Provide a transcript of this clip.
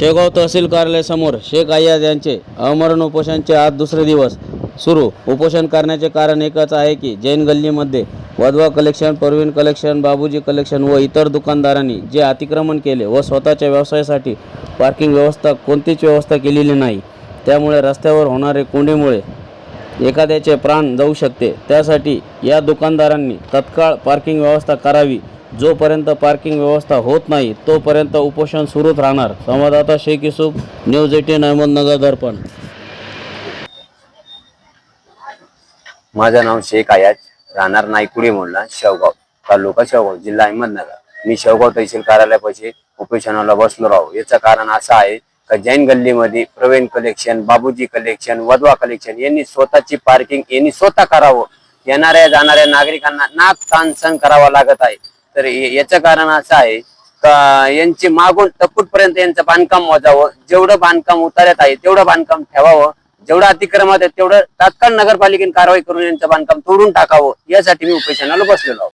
शेगाव तहसील कार्यालयासमोर शेख अय्याज यांचे अमरण उपोषणचे आज दुसरे दिवस सुरू. उपोषण करण्याचे कारण एकच आहे की जैन गल्लीमध्ये Wadhwa collection Parveen collection Babuji collection व इतर दुकानदारांनी जे अतिक्रमण केले व स्वतःच्या व्यवसायासाठी पार्किंग व्यवस्था कोणतीच व्यवस्था केलेली नाही. त्यामुळे रस्त्यावर होणारे कोंडीमुळे एखाद्याचे प्राण जाऊ शकते. त्यासाठी या दुकानदारांनी तत्काळ पार्किंग व्यवस्था करावी. जोपर्यंत पार्किंग व्यवस्था होत नाही तोपर्यंत उपोषण सुरूच राहणार. संवाददाता शेख युसुफ न्यूज एटीन अहमदनगर दर्पण. माझं नाव शेख आयाज राहणार नायकुडी मोडला शेवगाव तालुका शेवगाव जिल्हा अहमदनगर. मी शेवगाव तहसील कार्यालयापाशी उपोषणाला बसलो राहू. याचं कारण असं आहे का जैन गल्लीमध्ये Praveen collection Babuji collection Wadhwa collection यांनी स्वतःची पार्किंग यांनी स्वतः करावं. येणाऱ्या जाणाऱ्या नागरिकांना नाक ताण सहन करावा लागत आहे. तर याचं कारण असं आहे का यांची मागून तपूटपर्यंत यांचं बांधकाम वाजावं जेवढं बांधकाम उतार्यात आहे तेवढं बांधकाम ठेवावं जेवढं अतिक्रमात आहे तेवढं तात्काळ नगरपालिकेने कारवाई करून यांचं बांधकाम तोडून टाकावं यासाठी मी उपोषणाला बसलेलो